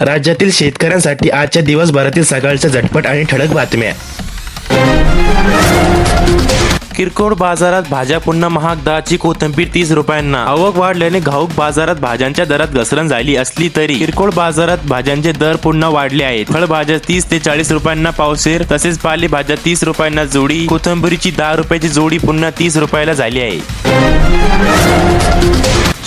राज्यातील शेतकऱ्यांसाठी आजच्या दिवसभरातील सकाळच्या झटपट आणि ठळक बातम्या. किरकोळ बाजारात भाज्या पुन्हा महाग दहाची कोथिंबीर तीस रुपयांना. आवक वाढल्याने घाऊक बाजारात भाज्यांच्या दरात घसरण झाली असली तरी किरकोळ बाजारात भाज्यांचे दर पुन्हा वाढले आहेत. फळभाज्या तीस ते चाळीस रुपयांना पावसेर तसेच पालेभाज्या तीस रुपयांना जोडी कोथिंबीरीची दहा रुपयाची जोडी पुन्हा तीस रुपयाला झाली आहे.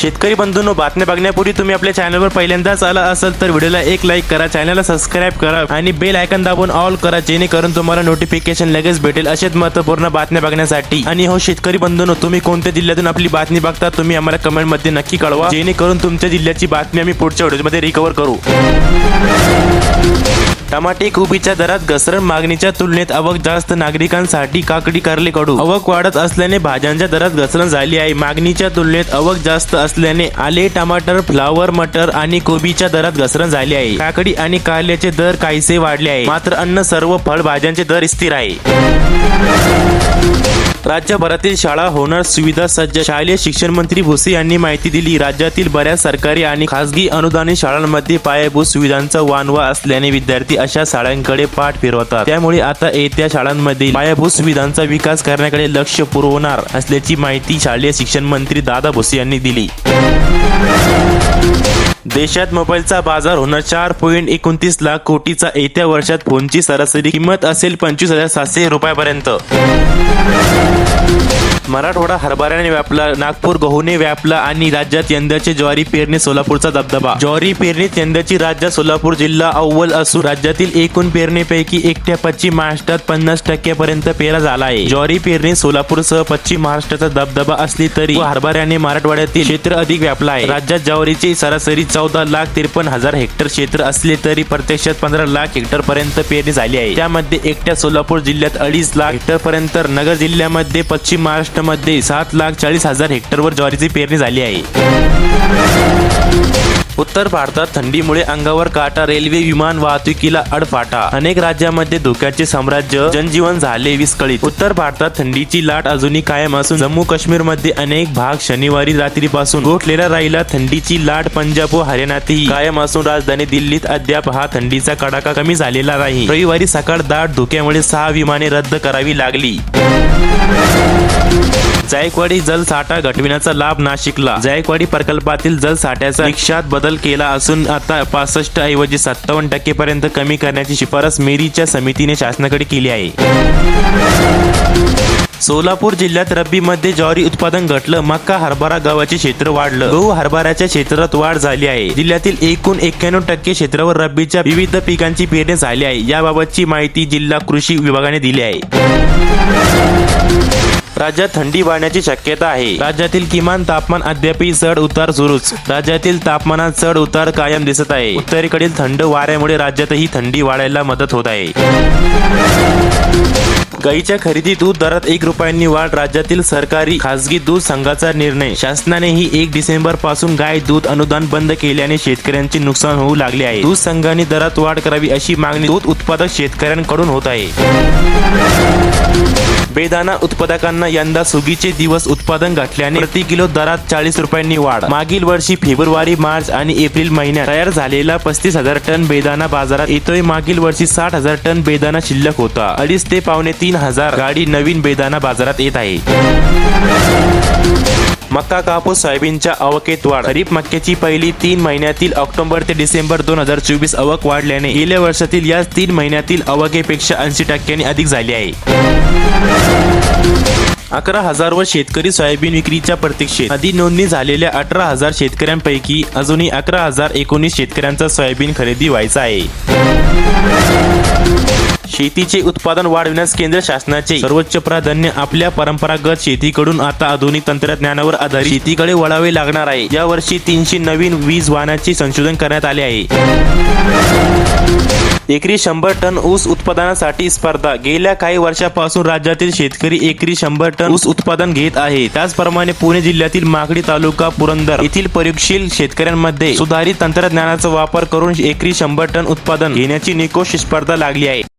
शेतकरी बंधूंनो बातम्या बघण्यापूर्वी तुम्ही आपल्या चॅनलवर पहिल्यांदाच आला असेल तर व्हिडिओला एक लाईक करा चॅनलला सबस्क्राईब करा आणि बेल आयकन दाबून ऑल करा जेणेकरून तुम्हाला नोटिफिकेशन लगेच भेटेल असेच महत्त्वपूर्ण बातम्या बघण्यासाठी. आणि हो शेतकरी बंधूंनो तुम्ही कोणत्या जिल्ह्यातून आपली बातमी बघता तुम्ही आम्हाला कमेंटमध्ये नक्की कळवा. जेणेकरून तुमच्या जिल्ह्याची बातमी आम्ही पुढच्या व्हिडिओमध्ये रिकवर करू. टमाटे कोबीच्या दरात घसरण मागणीच्या तुलनेत आवक जास्त नागरिकांसाठी काकडी कारले कडू. आवक वाढत असल्याने भाज्यांच्या दरात घसरण झाली आहे. मागणीच्या तुलनेत आवक जास्त असल्याने आले टमाटर फ्लावर मटर आणि कोबीच्या दरात घसरण झाली आहे. काकडी आणि कारल्याचे दर काहीसे वाढले आहे. मात्र अन्न सर्व फळभाज्यांचे दर स्थिर आहे. राज्यभरातील शाळा होणार सुविधा सज्ज शालेय शिक्षण मंत्री भुसे यांनी माहिती दिली. राज्यातील बऱ्याच सरकारी आणि खासगी अनुदानित शाळांमध्ये पायाभूत सुविधांचा वानवा असल्याने विद्यार्थी अशा शाळांकडे पाठ फिरवतात. त्यामुळे आता येत्या शाळांमध्ये पायाभूत सुविधांचा विकास करण्याकडे लक्ष पुरवणार असल्याची माहिती शालेय शिक्षण मंत्री दादा भुसे यांनी दिली. देशात मोबाईलचा बाजार होणार चार पॉईंट एकोणतीस लाख कोटीचा येत्या वर्षात फोनची सरासरी किंमत असेल पंचवीस हजार सातशे रुपयापर्यंत. मराठवाडा हरभऱ्याने व्यापला नागपूर गहूने व्यापला आणि राज्यात यंदाचे ज्वारी पेरणी सोलापूरचा दबदबा ज्वारी पेरणीत यंदाची राज्यात सोलापूर जिल्हा अव्वल असून राज्यातील एकूण पेरणीपैकी एकट्या पश्चिम महाराष्ट्रात पन्नास टक्क्यापर्यंत पेरा झाला आहे ज्वारी पेरणी सोलापूरसह पश्चिम महाराष्ट्राचा दबदबा असली तरी हरभऱ्याने मराठवाड्यातील क्षेत्र अधिक व्यापला आहे राज्यात ज्वारीची सरासरी चौदा लाख त्रेपन्न हजार हेक्टर क्षेत्र असले तरी प्रत्यक्षात पंधरा लाख हेक्टर पर्यंत पेरणी झाली आहे. त्यामध्ये एकट्या सोलापूर जिल्ह्यात अडीच लाख हेक्टर पर्यंत नगर जिल्ह्यामध्ये पश्चिम महाराष्ट्रामध्ये सात लाख चाळीस हजार हेक्टरवर ज्वारीची पेरणी झाली आहे. उत्तर भारतात थंडीमुळे अंगावर काटा रेल्वे विमान वाहतुकीला अडफाटा. अनेक राज्यामध्ये धोक्याचे साम्राज्य जनजीवन झाले विस्कळीत. उत्तर भारतात थंडीची लाट अजूनही कायम असून जम्मू काश्मीरमध्ये अनेक भाग शनिवारी रात्रीपासून गोठलेला राहिला थंडीची लाट. पंजाब व हरियाणातही कायम असून राजधानी दिल्लीत अद्याप हा थंडीचा कडाका कमी झालेला नाही. रविवारी सकाळ दाट धुक्यामुळे सहा विमाने रद्द करावी लागली. जायकवाडी जलसाठा घटविण्याचा लाभ नाशिकला. जायकवाडी प्रकल्पातील जलसाठ्याचा रिक्षात बदल केला असून आता पासष्ट ऐवजी सत्तावन्न टक्के पर्यंत कमी करण्याची शिफारस मेरीच्या समितीने शासनाकडे केली आहे. सोलापूर जिल्ह्यात रब्बीमध्ये ज्वारी उत्पादन घटलं मक्का हरभरा गव्हाचे क्षेत्र वाढलं. गहू हरभऱ्याच्या क्षेत्रात वाढ झाली आहे. जिल्ह्यातील एकूण एक्क्याण्णव टक्के क्षेत्रावर रब्बीच्या विविध पिकांची पेरणी झाली आहे. याबाबतची माहिती जिल्हा कृषी विभागाने दिली आहे. राज्यात थंडी वाढण्याची शक्यता आहे. राज्यातील किमान तापमान अद्यापही चढ उतार सुरूच. राज्यातील तापमानात चढ उतार कायम दिसत आहे. उत्तरेकडील थंड वाऱ्यामुळे राज्यातही थंडी वाढायला मदत होत आहे. गाईच्या खरेदी दूध दरात एक रुपयांनी वाढ राज्यातील सरकारी खासगी दूध संघाचा निर्णय. शासनानेही एक डिसेंबरपासून गाय दूध अनुदान बंद केल्याने शेतकऱ्यांचे नुकसान होऊ लागले आहे. दूध संघाने दरात वाढ करावी अशी मागणी दूध उत्पादक शेतकऱ्यांकडून होत आहे. बेदाना उत्पादकांना यंदा सुगीचे दिवस उत्पादन घटल्याने प्रति किलो दरात चाळीस रुपयांनी वाढ. मागील वर्षी फेब्रुवारी मार्च आणि एप्रिल महिन्यात तयार झालेला पस्तीस हजार टन बेदाना बाजारात येतोय. मागील वर्षी साठ हजार टन बेदाना शिल्लक होता. अडीच ते पावणे तीन हजार गाडी नवीन बेदाना बाजारात येत आहे. मक्का कापूस सोयाबीनच्या आवकेत वाढ. खरीप मक्क्याची पहिली तीन महिन्यातील ऑक्टोबर ते डिसेंबर दोन हजार चोवीस आवक वाढल्याने गेल्या वर्षातील या तीन महिन्यातील आवकेपेक्षा ऐंशी टक्क्यांनी अधिक झाली आहे. अकरा हजार व शेतकरी सोयाबीन विक्रीच्या प्रतीक्षेत. आधी नोंदणी झालेल्या अठरा हजार शेतकऱ्यांपैकी अजूनही अकरा हजार एकोणीस शेतकऱ्यांचा सोयाबीन खरेदी व्हायचा आहे. शेतीचे उत्पादन वाढविण्यास केंद्र शासनाचे सर्वोच्च प्राधान्य आपल्या परंपरागत शेतीकडून आता आधुनिक तंत्रज्ञानावर आधारित शेतीकडे वळावे लागणार आहे. या वर्षी तीनशे नवीन वीज वाहनाचे संशोधन करण्यात आले आहे. एकरी शंभर टन ऊस उत्पादनासाठी स्पर्धा. गेल्या काही वर्षापासून राज्यातील शेतकरी एकरी शंभर टन ऊस उत्पादन घेत आहे. त्याचप्रमाणे पुणे जिल्ह्यातील मागडी तालुका पुरंदर येथील प्रयोगशील शेतकऱ्यांमध्ये सुधारित तंत्रज्ञानाचा वापर करून एकरी शंभर टन उत्पादन घेण्याची निकोष स्पर्धा लागली आहे.